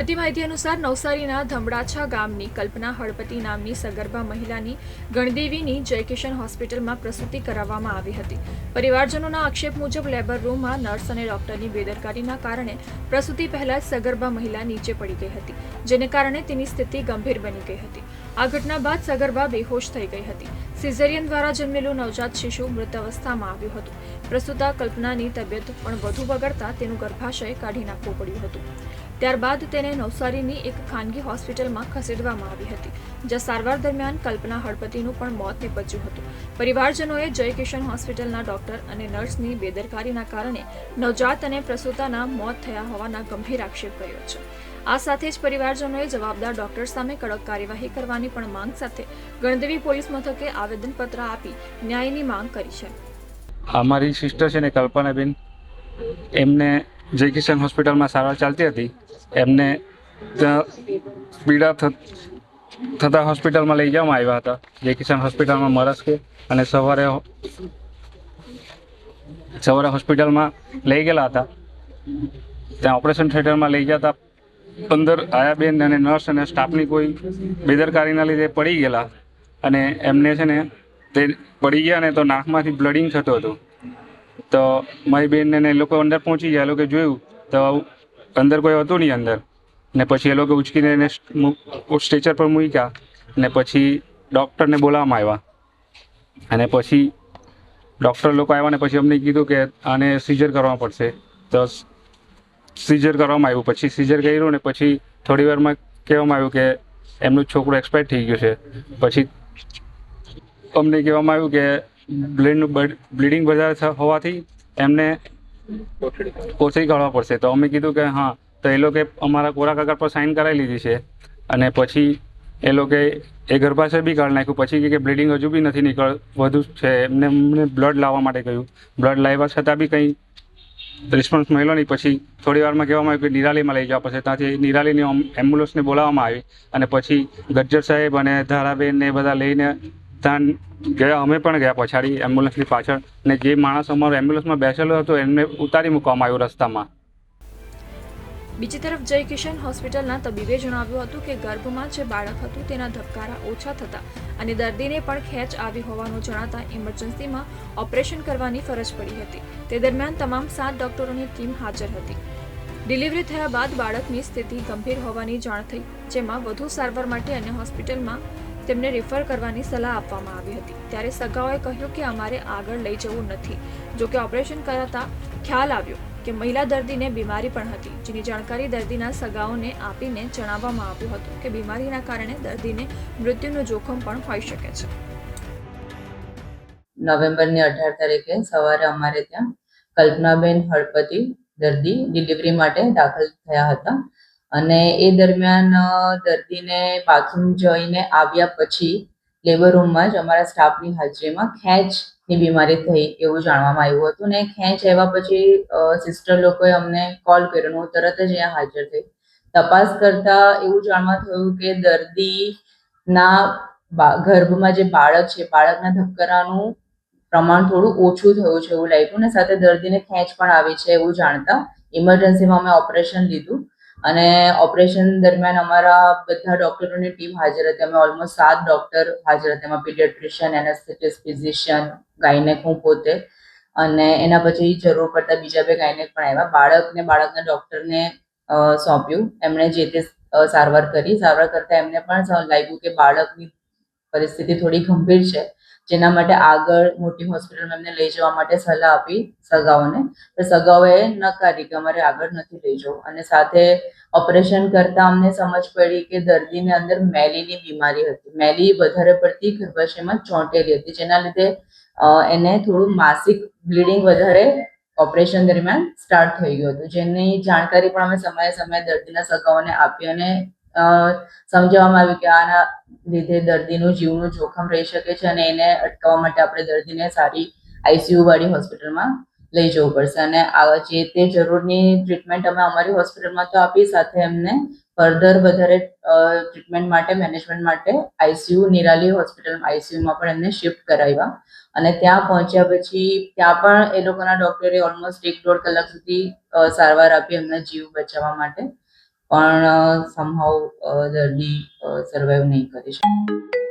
મળતી માહિતી અનુસાર નવસારીના ધમડાછા ગામની કલ્પના હળપતિ નામની સગર્ભા મહિલાની ગણદેવીની જયકિશન હોસ્પિટલમાં પ્રસૂતિ કરાવવામાં આવી હતી. પરિવારજનોના આક્ષેપ મુજબ લેબર રૂમમાં નર્સ અને ડોક્ટરની બેદરકારીના કારણે પ્રસૂતિ પહેલા સગર્ભા મહિલા નીચે પડી ગઈ હતી, જેને કારણે તેની સ્થિતિ ગંભીર બની ગઈ હતી. આ ઘટના બાદ સગર્ભા બેહોશ થઈ ગઈ હતી. સિઝેરિયન દ્વારા જન્મેલું નવજાત શિશુ મૃત અવસ્થામાં આવ્યું હતું. પ્રસૂતા કલ્પનાની તબિયત પણ વધુ બગડતા તેનું ગર્ભાશય કાઢી નાખવું પડ્યું હતું. ત્યારબાદ તેને નવસારીની એક ખાનગી હોસ્પિટલમાં ખસેડવામાં આવી હતી, જ્યાં સારવાર દરમિયાન કલ્પના હળપતિનું પણ મોત નીપજ્યું હતું. પરિવારજનોએ જય કિશન હોસ્પિટલના ડોક્ટર અને નર્સની બેદરકારીના કારણે નવજાત અને પ્રસૂતાના મોત થયા હોવાના ગંભીર આક્ષેપ કર્યો છે. આ સાથે જ પરિવારજનોએ જવાબદાર ડોક્ટર સામે કડક કાર્યવાહી કરવાની પણ માંગ સાથે ગણદેવી પોલીસ મથકે આવેદનપત્ર આપી ન્યાયની માંગ કરી છે. અમારી સિસ્ટર છે ને કલ્પનાબેન, એમને જય કિશન હોસ્પિટલમાં સારવાર ચાલતી હતી. એમને ત્યાં પીડા થતાં હોસ્પિટલમાં લઈ જવામાં આવ્યા હતા. જય કિશન હોસ્પિટલમાં મરસ કે અને સવારે સવારે હોસ્પિટલમાં લઈ ગયેલા હતા. ત્યાં ઓપરેશન થિયેટરમાં લઈ જતા અંદર આયાબેન અને નર્સ અને સ્ટાફની કોઈ બેદરકારીના લીધે પડી ગયેલા અને એમને છે ને તે પડી ગયા ને તો નાકમાંથી બ્લડિંગ થતું હતું. તો મારી બેનને એ લોકો અંદર પહોંચી ગયા, એ લોકો જોયું, તો અંદર કોઈ હતું નહીં અંદર. ને પછી એ લોકો ઉચકીને એને સ્ટેચર પર મૂક્યા ને પછી ડૉક્ટરને બોલાવવામાં આવ્યા. અને પછી ડૉક્ટર લોકો આવ્યા ને પછી અમને કીધું કે આને સિઝર કરવા પડશે. તો સીઝર કરવામાં આવ્યું. પછી સીઝર કર્યું ને પછી થોડી વારમાં કહેવામાં આવ્યું કે એમનું છોકરું એક્સપાયર થઈ ગયું છે. પછી અમને કહેવામાં આવ્યું કે બ્લડનું બ્લીડિંગ વધારે હોવાથી એમને ઓછી કાઢવા પડશે. તો અમે કીધું કે હા, તો એ લોકોએ અમારા કોરા કાગળ પર સાઇન કરાવી લીધી છે. અને પછી એ લોકોએ એ ગર્ભાશય બી કાઢી નાખ્યું. પછી કે બ્લીડિંગ હજુ બી નથી નીકળ, વધુ છે. એમને અમને બ્લડ લાવવા માટે કહ્યું. બ્લડ લાવ્યા છતાં બી કંઈ રિસ્પોન્સ મળ્યો નહીં. પછી થોડી વારમાં કહેવામાં આવ્યું કે નિરાલીમાં લઈ જવા પડશે ત્યાંથી નિરાલીની એમ- એમ્બ્યુલન્સને બોલાવવામાં આવી અને પછી ગજ્જર સાહેબ અને ધારાબેન ને એ બધા લઈને ત્યાં ગયા. અમે પણ ગયા પછાડી એમ્બ્યુલન્સની પાછળ. ને જે માણસ અમારો એમ્બ્યુલન્સમાં બેસેલો હતો, એમને ઉતારી મૂકવામાં આવ્યો રસ્તામાં. બીજી તરફ જય કિશન હોસ્પિટલના તબીબે જણાવ્યું હતું કે ગર્ભમાં જે બાળક હતું તેના ધબકારા ઓછા થતા અને દર્દીને પણ ખેંચ આવી હોવાનું જણાતા ઇમરજન્સીમાં ઓપરેશન કરવાની ફરજ પડી હતી. તે દરમિયાન તમામ સાત ડોક્ટરોની ટીમ હાજર હતી. ડિલિવરી થયા બાદ બાળકની સ્થિતિ ગંભીર હોવાની જાણ થઈ, જેમાં વધુ સારવાર માટે અન્ય હોસ્પિટલમાં તેમને રિફર કરવાની સલાહ આપવામાં આવી હતી. ત્યારે સગાઓએ કહ્યું કે અમારે આગળ લઈ જવું નથી. જો કે ઓપરેશન કરાતા ખ્યાલ આવ્યો. કે મહિલા દર્દીને બીમારી પણ હતી, જેની જાણકારી દર્દીના સગાઓને આપીને જણાવવામાં આવ્યું હતું કે બીમારીના કારણે દર્દીને મૃત્યુનું જોખમ પણ હોઈ શકે છે. નવેમ્બરની અઢાર તારીખે સવારે અમારે ત્યાં કલ્પનાબેન હળપતિ દર્દી ડિલિવરી માટે દાખલ થયા હતા અને એ દરમિયાન દર્દીને બાથરૂમ જઈને આવ્યા પછી લેબર રૂમમાં જ અમારા સ્ટાફની હાજરીમાં ખેંચની બીમારી થઈ એવું જાણવામાં આવ્યું હતું ને ખેંચ આવ્યા પછી સિસ્ટર લોકોએ અમને કોલ કર્યો હું તરત જ અહીંયા હાજર થઈ. તપાસ કરતા એવું જાણવા થયું કે દર્દીના ગર્ભમાં જે બાળક છે, બાળકના ધબકારાનું પ્રમાણ થોડું ઓછું થયું છે એવું લાગ્યું ને સાથે દર્દીને ખેંચ પણ આવી છે એવું જાણતા. ઇમરજન્સીમાં અમે ઓપરેશન લીધું. અને ઓપરેશન દરમિયાન અમારા બધા ડોક્ટરોની ટીમ હાજર હતી. અમે ઓલમોસ્ટ સાત ડોક્ટર હાજર હતા. એમાં પીડિયાટ્રિશિયન, એનેસ્થેટિસ્ટ, ફિઝિશિયન, ગાયનેક હું પોતે. અને એના પછી જરૂર પડતા બીજા બે ગાયનેક પણ આવ્યા. બાળકને, બાળકના ડોક્ટરને સોંપ્યું. એમણે જે તે સારવાર કરી. સારવાર કરતા એમને પણ લાગ્યું કે બાળકની પરિસ્થિતિ થોડી ગંભીર છે. જેના માટે આગળ મોટી હોસ્પિટલમાં એમને લઈ જવા માટે સલાહ આપી સગાઓને. તો સગાઓએ નકારી કે અમારે આગળ નથી લઈ જવું. અને સાથે ઓપરેશન કરતા અમને સમજ પડી કે દર્દીને અંદર મેલીની બીમારી હતી. મેલી વધારે પડતી ગર્ભાશયમાં ચોંટેલી હતી, જેના લીધે એને થોડું માસિક બ્લીડિંગ વધારે ઓપરેશન દરમિયાન સ્ટાર્ટ થઈ ગયું હતું. જેની જાણકારી પણ અમે સમયે સમયે દર્દીના સગાઓને આપી અને સમજાવવામાં આવ્યું કે આના લીધે દર્દીનું જીવનું જોખમ રહી શકે છે અને એને અટકાવવા માટે આપણે દર્દીને સારી આઈસીયુ વાળી હોસ્પિટલમાં લઈ જવું પડશે. અને આ જે તે જરૂરની ટ્રીટમેન્ટ અમે અમારી હોસ્પિટલમાં તો આપી, સાથે એમને ફર્ધર વધારે ટ્રીટમેન્ટ માટે, મેનેજમેન્ટ માટે આઈસીયુ નિરાલી હોસ્પિટલ આઈસીયુમાં પણ એમને શિફ્ટ કરાવ્યા. અને ત્યાં પહોંચ્યા પછી ત્યાં પણ એ લોકોના ડોક્ટરે ઓલમોસ્ટ એક દોઢ કલાક સુધી સારવાર આપી એમના જીવ બચાવવા માટે. પણ સમહાવ દર્દી સર્વાઈવ નહીં કરી શકે